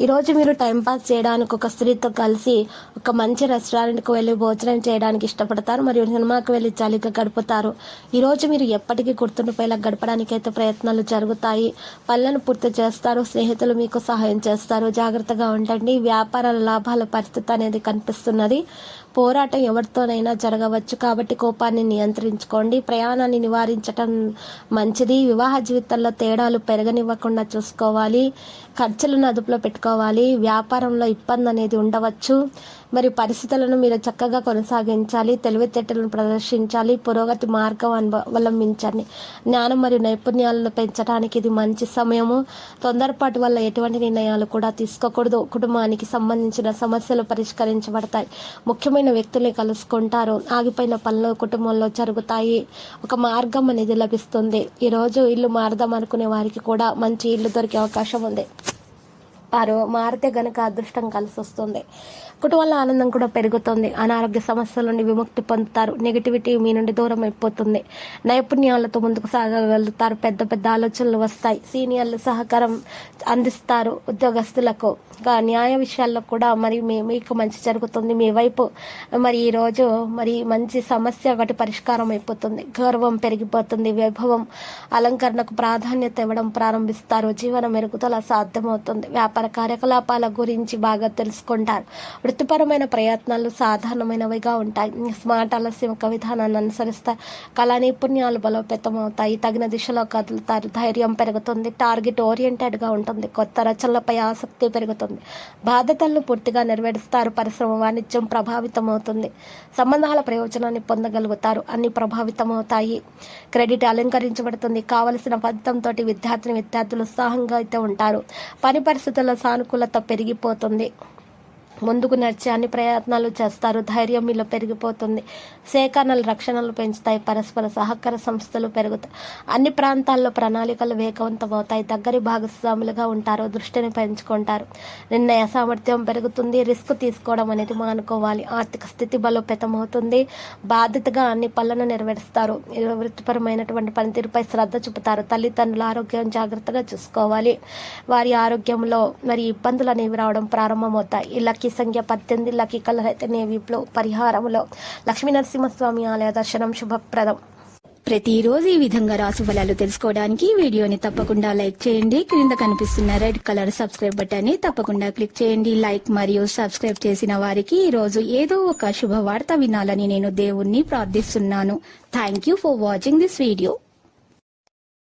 ఈరోజు మీరు టైంపాస్ చేయడానికి ఒక స్త్రీతో కలిసి ఒక మంచి రెస్టారెంట్కి వెళ్ళి భోజనం చేయడానికి ఇష్టపడతారు మరియు సినిమాకి వెళ్ళి చలిగా గడుపుతారు. ఈరోజు మీరు ఎప్పటికీ గుర్తుండిపోయేలా గడపడానికి అయితే ప్రయత్నాలు జరుగుతాయి. పనులను పూర్తి చేస్తారు స్నేహితులు మీకు సహాయం చేస్తారు. జాగ్రత్తగా ఉండండి. వ్యాపారాల లాభాల పరిస్థితి అనేది కనిపిస్తున్నది. పోరాటం ఎవరితోనైనా జరగవచ్చు. కాబట్టి కోపాన్ని నియంత్రించుకోండి. ప్రయాణాన్ని నివారించటం మంచిది. వివాహ జీవితంలో తేడాలు పెరగనివ్వకుండా చూసుకోవాలి. ఖర్చులను అదుపులో పెట్టుకోవాలి. వ్యాపారంలో ఇబ్బంది అనేది ఉండవచ్చు. మరి పరిస్థితులను మీరు చక్కగా కొనసాగించాలి. తెలివితేటలను ప్రదర్శించాలి. పురోగతి మార్గం అవలంబించండి. జ్ఞానం మరియు నైపుణ్యాలను పెంచడానికి ఇది మంచి సమయము. తొందరపాటు వల్ల ఎటువంటి నిర్ణయాలు కూడా తీసుకోకూడదు. కుటుంబానికి సంబంధించిన సమస్యలు పరిష్కరించబడతాయి. ముఖ్యమైన వ్యక్తుల్ని కలుసుకుంటారు. ఆగిపోయిన పనులు కుటుంబంలో జరుగుతాయి. ఒక మార్గం అనేది లభిస్తుంది. ఈరోజు ఇల్లు మారదాం అనుకునే వారికి కూడా మంచి ఇల్లు దొరికే అవకాశం ఉంది. వారు మారితే గనక అదృష్టం కలిసి వస్తుంది కుటుంబంలో ఆనందం కూడా పెరుగుతుంది. అనారోగ్య సమస్యల నుండి విముక్తి పొందుతారు. నెగిటివిటీ మీ నుండి దూరం అయిపోతుంది. నైపుణ్యాలతో ముందుకు సాగగలుగుతారు. పెద్ద పెద్ద ఆలోచనలు వస్తాయి. సీనియర్లు సహకారం అందిస్తారు ఉద్యోగస్తులకు. న్యాయ విషయాల్లో కూడా మరి మీ మీకు మంచి జరుగుతుంది. మీ వైపు మరి ఈరోజు మరి మంచి సమస్య ఒకటి పరిష్కారం అయిపోతుంది. గౌరవం పెరిగిపోతుంది. వైభవం అలంకరణకు ప్రాధాన్యత ఇవ్వడం ప్రారంభిస్తారు. జీవన మెరుగుదల సాధ్యమవుతుంది. వ్యాపార కార్యకలాపాల గురించి బాగా తెలుసుకుంటారు. వృత్తిపరమైన ప్రయత్నాలు సాధారణమైనవిగా ఉంటాయి. స్మార్ట్ ఆలస్యం ఒక విధానాన్ని అనుసరిస్తారు కళా నైపుణ్యాలు బలోపేతమవుతాయి. తగిన దిశలో కదులుతారు. ధైర్యం పెరుగుతుంది. టార్గెట్ ఓరియంటెడ్గా ఉంటుంది. కొత్త రచనలపై ఆసక్తి పెరుగుతుంది. బాధ్యతలను పూర్తిగా నెరవేరుస్తారు. పరిశ్రమ వాణిజ్యం ప్రభావితమవుతుంది. సంబంధాల ప్రయోజనాన్ని పొందగలుగుతారు. అన్ని ప్రభావితమవుతాయి. క్రెడిట్ అలంకరించబడుతుంది. కావలసిన ఫలితంతో విద్యార్థిని విద్యార్థులు ఉత్సాహంగా అయితే ఉంటారు. పని పరిస్థితుల్లో సానుకూలత పెరిగిపోతుంది. ముందుకు నడిచే అన్ని ప్రయత్నాలు చేస్తారు. ధైర్యం మీలో పెరిగిపోతుంది. సేకరణలు రక్షణలు పెంచుతాయి. పరస్పర సహకార సంస్థలు పెరుగుతాయి. అన్ని ప్రాంతాల్లో ప్రణాళికలు వేగవంతమవుతాయి. దగ్గరి భాగస్వాములుగా ఉంటారు. దృష్టిని పెంచుకుంటారు. నిర్ణయ సామర్థ్యం పెరుగుతుంది. రిస్క్ తీసుకోవడం అనేది మానుకోవాలి. ఆర్థిక స్థితి బలోపేతమవుతుంది. బాధ్యతగా అన్ని పనులను నెరవేరుస్తారు. వృత్తిపరమైనటువంటి పనితీరుపై శ్రద్ధ చూపుతారు. తల్లిదండ్రుల ఆరోగ్యం జాగ్రత్తగా చూసుకోవాలి. వారి ఆరోగ్యంలో మరి ఇబ్బందులు అనేవి రావడం ప్రారంభమవుతాయి. ఇలా లక్కీ సంఖ్య పద్దెనిమిది లక్కీ కలర్ అయితే నేవీ పరిహారంలో లక్ష్మీ నరసింహస్వామి ఆలయ దర్శనం శుభప్రదం. ప్రతిరోజు ఈ విధంగా రాసు ఫలాలు తెలుసుకోవడానికి వీడియోని తప్పకుండా లైక్ చేయండి. క్రింద కనిపిస్తున్న రెడ్ కలర్ సబ్స్క్రైబ్ బటన్ని తప్పకుండా క్లిక్ చేయండి. లైక్ మరియు సబ్స్క్రైబ్ చేసిన వారికి ఈ రోజు ఏదో ఒక శుభవార్త వినాలని నేను దేవుణ్ణి ప్రార్థిస్తున్నాను. Thank you for watching this video